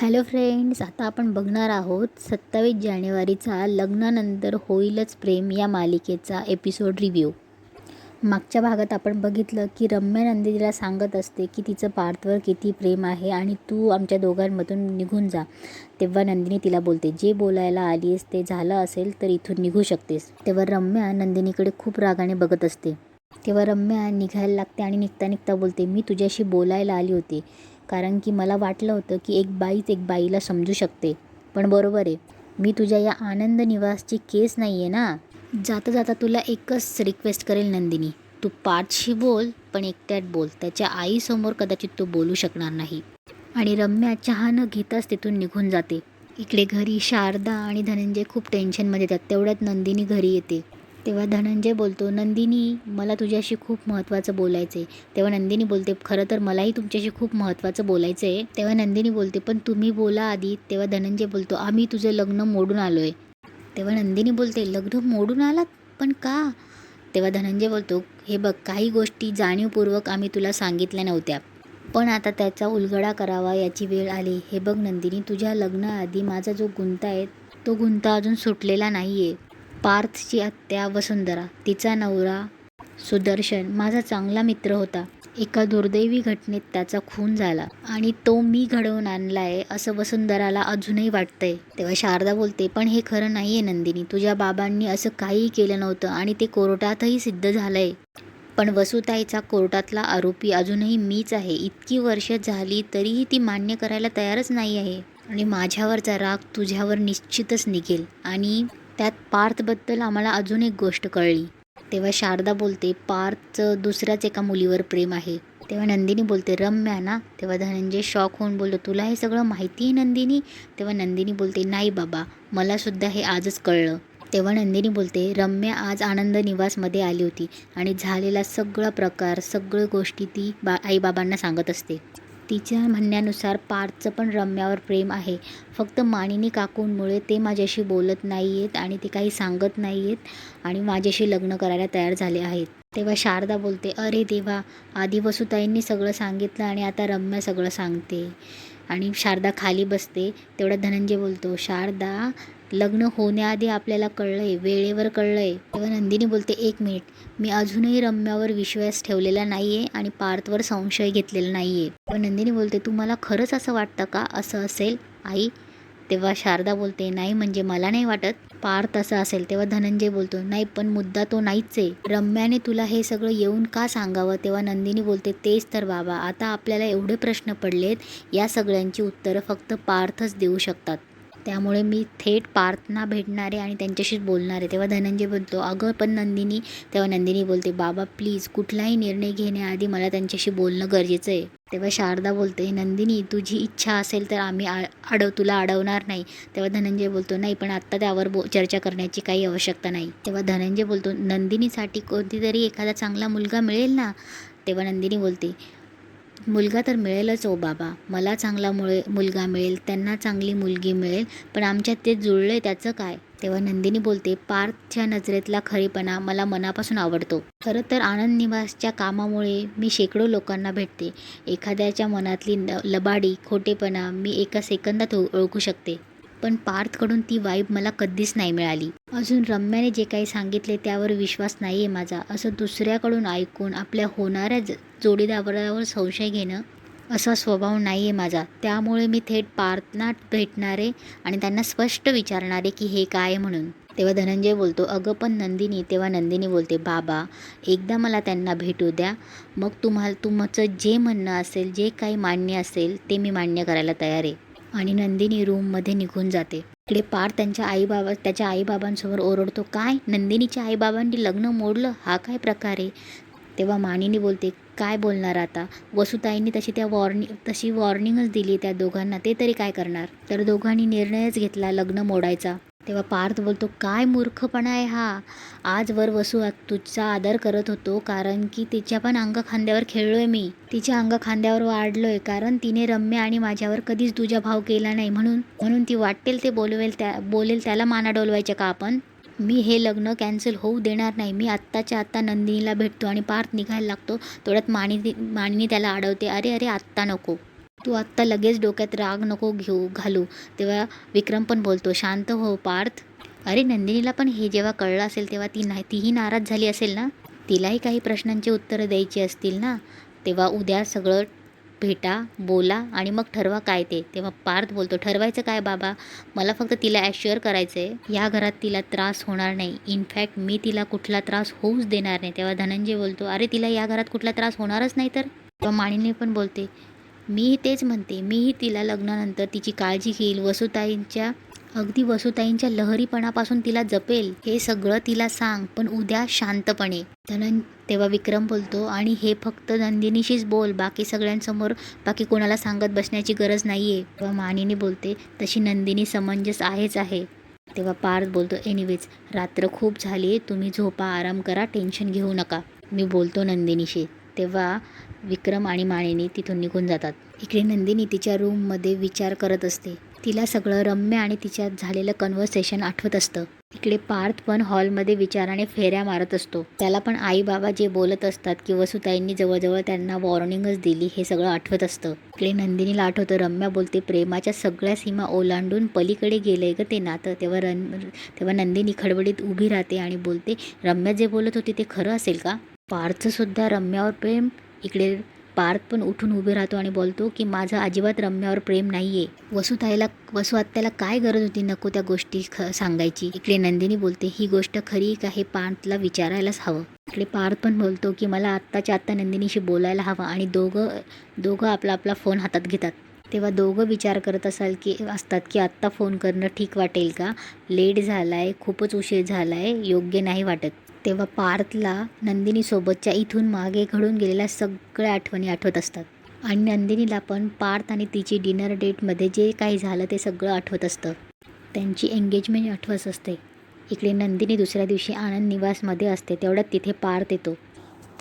Hello friends आता आपण बघणार आहोत सत्तावीस जानेवारीचा लग्नानंतर होईलच प्रेम या मालिकेचा एपिसोड रिव्ह्यू मागच्या भागात आपण बघितलं की रम्या नंदिनीला सांगत असते की तिचं पार्थवर किती प्रेम आहे आणि तू आमच्या दोघांमधून निघून जा. तेव्हा नंदिनी तिला बोलते जे बोलायला आलीस ते झालं असेल तर इथून निघू शकतेस. तेव्हा रम्या नंदिनीकडे खूप रागाने बघत असते. तेव्हा रम्या निघायला लागते आणि निघता निघता बोलते मी तुझ्याशी बोलायला आली होती. कारण की मला वाटलं होतं की एक बाईच एक बाईला समजू शकते. पण बरोबर आहे. मी तुझ्या या आनंद निवासची केस नाही आहे ना? जाता जाता तुला एकच रिक्वेस्ट करेल नंदिनी. तू पाठशी बोल पण एकट्यात बोल. त्याच्या आईसमोर कदाचित तू बोलू शकणार नाही. आणि रम्या चहा न घेताच तिथून निघून जाते. इकडे घरी शारदा आणि धनंजय खूप टेन्शनमध्ये येतात. तेवढ्यात नंदिनी घरी येते. तेव्हा धनंजय बोलतो नंदिनी मला तुझ्याशी खूप महत्त्वाचं बोलायचं आहे तेव्हा नंदिनी बोलते खरं तर मलाही तुमच्याशी खूप महत्त्वाचं बोलायचं आहे तेव्हा नंदिनी बोलते पण तुम्ही बोला आधी. तेव्हा धनंजय बोलतो आम्ही तुझं लग्न मोडून आलो आहे तेव्हा नंदिनी बोलते लग्न मोडून आलात? पण का? तेव्हा धनंजय बोलतो हे बघ काही गोष्टी जाणीवपूर्वक आम्ही तुला सांगितल्या नव्हत्या. पण आता त्याचा उलगडा करावा याची वेळ आली. हे बघ नंदिनी तुझ्या लग्नाआधी माझा जो गुंता आहे तो गुंता अजून सुटलेला नाही आहे पार्थची आत्या वसुंधरा तिचा नवरा सुदर्शन माझा चांगला मित्र होता. एका दुर्दैवी घटनेत त्याचा खून झाला आणि तो मी घडवून आणला आहे असं वसुंधराला अजूनही वाटतंय. तेव्हा शारदा बोलते पण हे खरं नाही आहे नंदिनी. तुझ्या बाबांनी असं काहीही केलं नव्हतं आणि ते कोर्टातही सिद्ध झालंय. पण वसुताईचा कोर्टातला आरोपी अजूनही मीच आहे. इतकी वर्ष झाली तरीही ती मान्य करायला तयारच नाही आहे. आणि माझ्यावरचा राग तुझ्यावर निश्चितच निघेल. आणि त्यात पार्थबद्दल आम्हाला अजून एक गोष्ट कळली. तेव्हा शारदा बोलते पार्थचं दुसऱ्याच एका मुलीवर प्रेम आहे. तेव्हा नंदिनी बोलते रम्या ना. तेव्हा धनंजय शॉक होऊन बोलतो तुला हे सगळं माहिती आहे नंदिनी? तेव्हा नंदिनी बोलते नाही बाबा मलासुद्धा हे आजच कळलं. तेव्हा नंदिनी बोलते रम्या आज आनंद निवासमध्ये आली होती आणि झालेला सगळा प्रकार सगळ्या गोष्टी ती बा आईबाबांना सांगत असते. तिच्या म्हणण्यानुसार पार्थचं पण रम्यावर प्रेम आहे. फक्त मानिनी काकूंमुळे ते माझ्याशी बोलत नाही आहेत आणि ते काही सांगत नाही आहेत आणि माझ्याशी लग्न करायला तयार झाले आहेत. तेव्हा शारदा बोलते अरे देवा आधी वसुताईंनी सगळं सांगितलं आणि आता रम्या सगळं सांगते. आणि शारदा खाली बसते तेवढा धनंजय बोलतो शारदा लग्न होण्याआधी आपल्याला कळलं आहे वेळेवर कळलं आहे तेव्हा नंदिनी बोलते एक मिनिट. मी अजूनही रम्यावर विश्वास ठेवलेला नाही आहे आणि पार्थवर संशय घेतलेला नाही आहे नंदिनी बोलते तुम्हाला खरंच असं वाटतं का? असं असेल? आई. तेव्हा शारदा बोलते नाही म्हणजे मला नाही वाटत. पार्थ असं असेल. तेव्हा धनंजय बोलतो नाही पण मुद्दा तो नाहीच आहे. रम्याने तुला हे सगळं येऊन का सांगावं? तेव्हा नंदिनी बोलते तेच तर बाबा. आता आपल्याला एवढे प्रश्न पडलेत. या सगळ्यांची उत्तरं फक्त पार्थच देऊ शकतात. त्यामुळे मी थेट पार्थना भेटणार आहे आणि त्यांच्याशीच बोलणार. आहे तेव्हा धनंजय बोलतो अगं पण नंदिनी तेव्हा नंदिनी बोलते बाबा प्लीज कुठलाही निर्णय घेण्याआधी मला त्यांच्याशी बोलणं गरजेचं आहे. तेव्हा शारदा बोलते नंदिनी तुझी इच्छा असेल तर आम्ही आ अडव तुला अडवणार नाही. तेव्हा धनंजय बोलतो नाही पण आत्ता त्यावर बो चर्चा करण्याची काही आवश्यकता नाही. तेव्हा धनंजय बोलतो नंदिनीसाठी कोणतीतरी एखादा चांगला मुलगा मिळेल ना? तेव्हा नंदिनी बोलते मुलगा तर मिळेलच ओ बाबा. मला चांगला मुळे मुलगा मिळेल त्यांना चांगली मुलगी मिळेल पण आमच्यात ते जुळले त्याचं काय? तेव्हा नंदिनी बोलते पार्थच्या नजरेतला खरीपणा मला मनापासून आवडतो. खरं तर आनंद निवासच्या कामामुळे मी शेकडो लोकांना भेटते. एखाद्याच्या मनातली लबाडी खोटेपणा मी एका सेकंदात ओळखू शकते. पण पार्थकडून ती वाईब मला कधीच नाही मिळाली. अजून रम्याने जे काही सांगितले त्यावर विश्वास नाही आहे माझा असं दुसऱ्याकडून ऐकून आपल्या होणाऱ्या ज जोडीदारावर संशय घेणं असा स्वभाव नाही आहे माझा. त्यामुळे मी थेट पार्थना भेटणारे आणि त्यांना स्पष्ट विचारणारे की हे काय म्हणून. तेव्हा धनंजय बोलतो अगं पण नंदिनी तेव्हा नंदिनी बोलते बाबा एकदा मला त्यांना भेटू द्या. मग तुम्हाला तुमचं जे म्हणणं असेल जे काही मान्य असेल ते मी मान्य करायला तयार आहे. आणि नंदिनी रूममध्ये निघून जाते. इकडे पार त्यांच्या आईबाबा त्याच्या आईबाबांसमोर ओरडतो काय? नंदिनीच्या आईबाबांनी लग्न मोडलं? हा काय प्रकार आहे? तेव्हा मानिनी बोलते काय बोलणार आता? वसुताईंनी तशी त्या वॉर्निंग तशी वॉर्निंगच दिली त्या दोघांना. ते तरी काय करणार? तर दोघांनी निर्णयच घेतला लग्न मोडायचा. तेव्हा पार्थ बोलतो काय मूर्खपणा आहे हा. आजवर वसू तुझा आदर करत होतो कारण की तिच्या पण अंग खांद्यावर खेळलोय मी. तिच्या अंग खांद्यावर वाढलोय कारण तिने रम्य आणि माझ्यावर कधीच तुझा भाव केला नाही. म्हणून म्हणून ती वाटेल ते बोलवेल त्या बोलेल त्याला माना डोलवायच्या का आपण? मी हे लग्न कॅन्सल होऊ देणार नाही. मी आत्ताच्या आत्ता नंदिनीला भेटतो आणि पार्थ निघायला लागतो. तेवढ्यात माणी मानिनी त्याला अडवते अरे अरे आत्ता नको. तू आत्ता लगेच डोक्यात राग नको घेऊ घालू. तेव्हा विक्रम पण बोलतो शांत हो पार्थ. अरे नंदिनीला पण हे जेव्हा कळलं असेल तेव्हा ती नाही तीही नाराज झाली असेल ना? तिलाही काही प्रश्नांची उत्तरं द्यायची असतील ना? तेव्हा उद्या सगळं भेटा बोला आणि मग ठरवा काय ते. तेव्हा पार्थ बोलतो ठरवायचं काय बाबा? मला फक्त तिला ॲश्युअर करायचं आहे या घरात तिला त्रास होणार नाही. इनफॅक्ट मी तिला कुठला त्रास होऊच देणार नाही. तेव्हा धनंजय बोलतो अरे तिला या घरात कुठला त्रास होणारच नाही तर? तेव्हा माणिनी पण बोलते मीही तेच म्हणते. मीही तिला लग्नानंतर तिची काळजी घेईल. वसुताईंच्या अगदी वसुताईंच्या लहरीपणापासून तिला जपेल हे सगळं तिला सांग पण उद्या शांतपणे. धनं तेव्हा विक्रम बोलतो आणि हे फक्त नंदिनीशीच बोल बाकी सगळ्यांसमोर बाकी कोणाला सांगत बसण्याची गरज नाही आहे तेव्हा मानिनी बोलते तशी नंदिनी समंजस आहेच आहे. तेव्हा पार्थ बोलतो एनिवेज रात्र खूप झाली तुम्ही झोपा आराम करा टेन्शन घेऊ नका. मी बोलतो नंदिनीशी. तेव्हा विक्रम आणि मानिनी तिथून निघून जातात. इकडे नंदिनी तिच्या रूममध्ये विचार करत असते. तिला सगळं रम्य आणि तिच्यात झालेलं कन्व्हर्सेशन आठवत असतं. इकडे पार्थ पण हॉलमध्ये विचाराने फेऱ्या मारत असतो. त्याला पण आई बाबा जे बोलत असतात की वसुताईंनी जवळजवळ त्यांना वॉर्निंगच दिली हे सगळं आठवत असतं. इकडे नंदिनीला आठवतं रम्या बोलते प्रेमाच्या सगळ्या सीमा ओलांडून पलीकडे गेलंय ग ते नातं. तेव्हा रन तेव्हा नंदिनी खडबडीत उभी राहते आणि बोलते रम्या जे बोलत होती ते खरं असेल का? पार्थसुद्धा रम्यावर प्रेम इकडे पार्थ पण उठून उभे राहतो आणि बोलतो की माझं अजिबात रम्यावर प्रेम नाही आहे वसुताईला वसुआत्याला काय गरज होती नको त्या गोष्टी ख सांगायची? इकडे नंदिनी बोलते ही गोष्ट खरी का? हे पार्थला विचारायलाच हवं. इकडे पार्थ पण बोलतो की मला आत्ताच्या आत्ता नंदिनीशी बोलायला हवं आणि दोघं दोघं आपला आपला फोन हातात घेतात. तेव्हा दोघं विचार करत असाल की असतात की आत्ता फोन करणं ठीक वाटेल का? लेट झाला आहे खूपच उशीर झाला आहे योग्य नाही वाटत. तेव्हा पार्थला नंदिनीसोबतच्या इथून मागे घडून गेलेल्या सगळ्या आठवणी आठवत असतात. आणि नंदिनीला पण पार्थ आणि तिची डिनर डेटमध्ये जे काही झालं ते सगळं आठवत असतं. त्यांची एंगेजमेंट आठवत असते. इकडे नंदिनी दुसऱ्या दिवशी आनंद निवासमध्ये असते तेवढ्यात तिथे पार्थ येतो.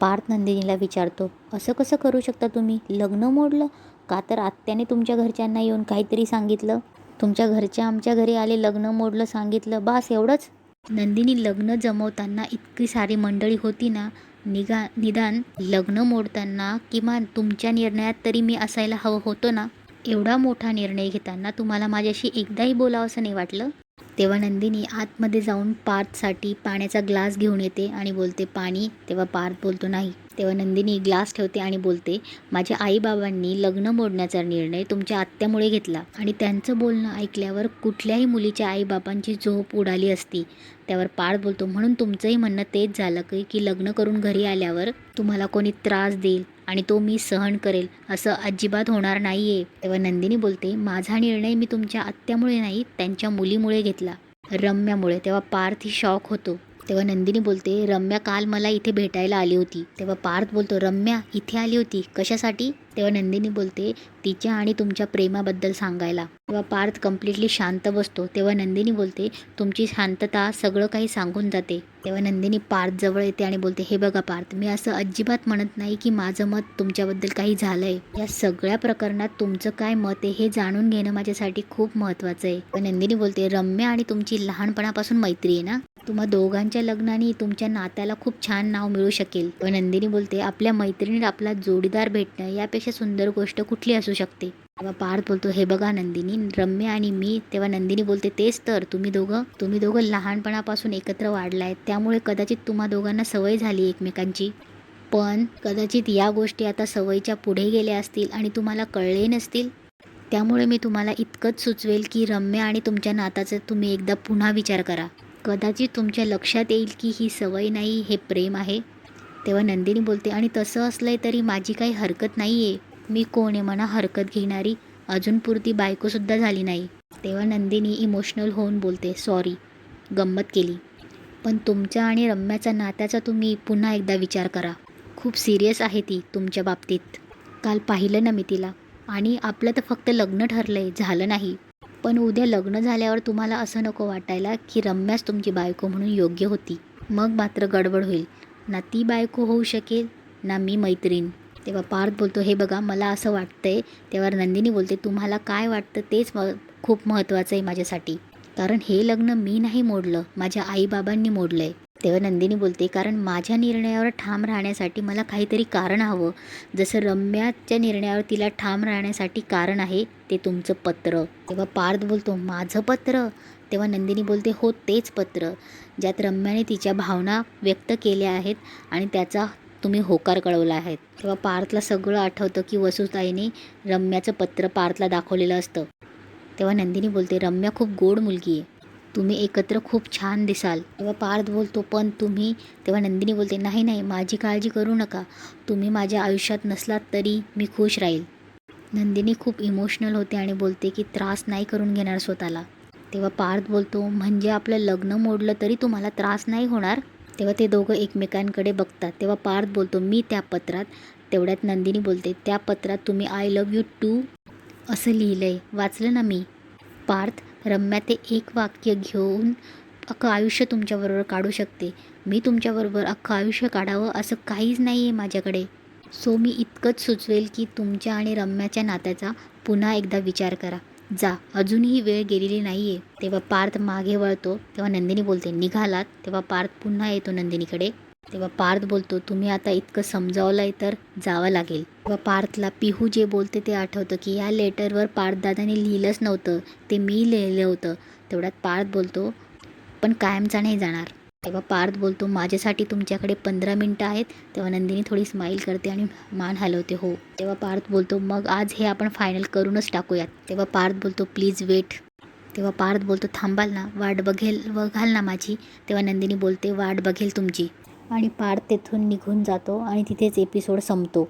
पार्थ नंदिनीला विचारतो असं कसं करू शकता तुम्ही? लग्न मोडलं? का तर आत्याने तुमच्या घरच्यांना येऊन काहीतरी सांगितलं? तुमच्या घरच्या आमच्या घरी आले लग्न मोडलं सांगितलं बास एवढंच? नंदिनी लग्न जमवताना इतकी सारी मंडळी होती ना निगा निदान लग्न मोडताना किमान तुमच्या निर्णयात तरी मी असायला हवं होतं ना? एवढा मोठा निर्णय घेताना तुम्हाला माझ्याशी एकदाही बोलावं असं नाही वाटलं? तेव्हा नंदिनी आतमध्ये जाऊन पार्थसाठी पाण्याचा ग्लास घेऊन येते आणि बोलते पाणी. तेव्हा पार्थ बोलतो नाही. तेव्हा नंदिनी ग्लास ठेवते आणि बोलते माझ्या आईबाबांनी लग्न मोडण्याचा निर्णय तुमच्या आत्यामुळे घेतला आणि त्यांचं बोलणं ऐकल्यावर कुठल्याही मुलीच्या आईबाबांची झोप उडाली असती. त्यावर पाळ बोलतो म्हणून तुमचंही म्हणणं तेच झालं की की लग्न करून घरी आल्यावर तुम्हाला कोणी त्रास देईल आणि तो मी सहन करेल असं अजिबात होणार नाही आहे तेव्हा नंदिनी बोलते माझा निर्णय मी तुमच्या आत्यामुळे नाही त्यांच्या मुलीमुळे घेतला रम्यामुळे. तेव्हा पार्थ ही शॉक होतो. तेव्हा नंदिनी बोलते रम्या काल मला इथे भेटायला आली होती. तेव्हा पार्थ बोलतो रम्या इथे आली होती? कशासाठी? तेव्हा नंदिनी बोलते तिच्या आणि तुमच्या प्रेमाबद्दल सांगायला. तेव्हा पार्थ कम्प्लिटली शांत बसतो. तेव्हा नंदिनी बोलते तुमची शांतता सगळं काही सांगून जाते. तेव्हा नंदिनी पार्थ जवळ येते आणि बोलते हे बघा पार्थ मी असं अजिबात म्हणत नाही की माझं मत तुमच्याबद्दल काही झालंय. या सगळ्या प्रकरणात तुमचं काय मत आहे हे जाणून घेणं माझ्यासाठी खूप महत्त्वाचं आहे. नंदिनी बोलते रम्या आणि तुमची लहानपणापासून मैत्री आहे ना? तुम्हा दोघांच्या लग्नाने तुमच्या नात्याला खूप छान नाव मिळू शकेल. व नंदिनी बोलते आपल्या मैत्रिणीत आपला जोडीदार भेटणं यापेक्षा सुंदर गोष्ट कुठली असू शकते? तेव्हा पार्थ बोलतो हे बघा नंदिनी रम्य आणि मी. तेव्हा नंदिनी बोलते तेच तर तुम्ही दोघं तुम्ही दोघं लहानपणापासून एकत्र वाढलाय त्यामुळे कदाचित तुम्हा दोघांना सवय झाली एकमेकांची. पण कदाचित या गोष्टी आता सवयीच्या पुढे गेल्या असतील आणि तुम्हाला कळले नसतील. त्यामुळे मी तुम्हाला इतकंच सुचवेल की रम्य आणि तुमच्या नाताचा तुम्ही एकदा पुन्हा विचार करा. कदाचित तुमच्या लक्षात येईल की ही सवय नाही हे प्रेम आहे. तेव्हा नंदिनी बोलते आणि तसं असलंय तरी माझी काही हरकत नाही आहे मी कोण आहे म्हणा हरकत घेणारी अजूनपुरती बायकोसुद्धा झाली नाही. तेव्हा नंदिनी इमोशनल होऊन बोलते सॉरी गंमत केली. पण तुमच्या आणि रम्याच्या नात्याचा तुम्ही पुन्हा एकदा विचार करा. खूप सिरियस आहे ती तुमच्या बाबतीत. काल पाहिलं ना मी तिला. आणि आपलं तर फक्त लग्न ठरलं आहे झालं नाही. पण उद्या लग्न झाल्यावर तुम्हाला असं नको वाटायला की रम्याच तुमची बायको म्हणून योग्य होती. मग मात्र गडबड होईल. ना ती बायको होऊ शकेल ना मी मैत्रीण. तेव्हा पार्थ बोलतो हे बघा मला असं वाटतंय. तेव्हा नंदिनी बोलते तुम्हाला काय वाटतं तेच म खूप महत्त्वाचं आहे माझ्यासाठी. कारण हे लग्न मी नाही मोडलं माझ्या आईबाबांनी मोडलं आहे तेव्हा नंदिनी बोलते कारण माझ्या निर्णयावर ठाम राहण्यासाठी मला काहीतरी कारण हवं. जसं रम्याच्या निर्णयावर तिला ठाम राहण्यासाठी कारण आहे ते तुमचं पत्र. तेव्हा पार्थ बोलतो माझं पत्र? तेव्हा नंदिनी बोलते हो तेच पत्र. ज्यात रम्याने तिच्या भावना व्यक्त केल्या आहेत आणि त्याचा तुम्ही होकार कळवला आहे. तेव्हा पार्थला सगळं आठवतं की वसुताईने रम्याचं पत्र पार्थला दाखवलेलं असतं. तेव्हा नंदिनी बोलते रम्या खूप गोड मुलगी आहे. तुम्ही एकत्र खूप छान दिसाल. तेव्हा पार्थ बोलतो पण तुम्ही तेव्हा नंदिनी बोलते नाही नाही माझी काळजी करू नका. तुम्ही माझ्या आयुष्यात नसलात तरी मी खुश राहील. नंदिनी खूप इमोशनल होते आणि बोलते की त्रास नाही करून घेणार स्वतःला. तेव्हा पार्थ बोलतो म्हणजे आपलं लग्न मोडलं तरी तुम्हाला त्रास नाही होणार? तेव्हा ते दोघं एकमेकांकडे बघतात. तेव्हा पार्थ बोलतो मी त्या पत्रात तेवढ्यात नंदिनी बोलते त्या पत्रात तुम्ही आय लव यू टू असं लिहिलं आहे वाचलं ना मी? पार्थ रम्या ते एक वाक्य घेऊन अख्खं आयुष्य तुमच्याबरोबर काढू शकते. मी तुमच्याबरोबर अख्खं आयुष्य काढावं असं काहीच नाही आहे माझ्याकडे. सो मी इतकंच सुचवेल की तुमच्या आणि रम्याच्या नात्याचा पुन्हा एकदा विचार करा. जा अजूनही वेळ गेलेली नाही आहे तेव्हा पार्थ मागे वळतो तेव्हा नंदिनी बोलते निघालात. तेव्हा पार्थ पुन्हा येतो नंदिनीकडे. तेव्हा पार्थ बोलतो तुम्ही आता इतकं समजावलं आहे तर जावं लागेल. तेव्हा पार्थला पिहू जे बोलते ते आठवतं की या लेटरवर पार्थदादाने लिहिलंच नव्हतं ते मी लिहिलं होतं. तेवढ्यात पार्थ बोलतो पण कायमचा नाही जाणार. तेव्हा पार्थ बोलतो माझ्यासाठी तुमच्याकडे पंधरा मिनटं आहेत. तेव्हा नंदिनी थोडी स्माईल करते आणि मान हलवते हो. तेव्हा पार्थ बोलतो मग आज हे आपण फायनल करूनच टाकूयात. तेव्हा पार्थ बोलतो प्लीज वेट. तेव्हा पार्थ बोलतो थांबाल ना वाट बघेल बघाल ना माझी. तेव्हा नंदिनी बोलते वाट बघेल तुमची. आणि पार्थ तेथून निघून जातो आणि तिथेच एपिसोड संपतो.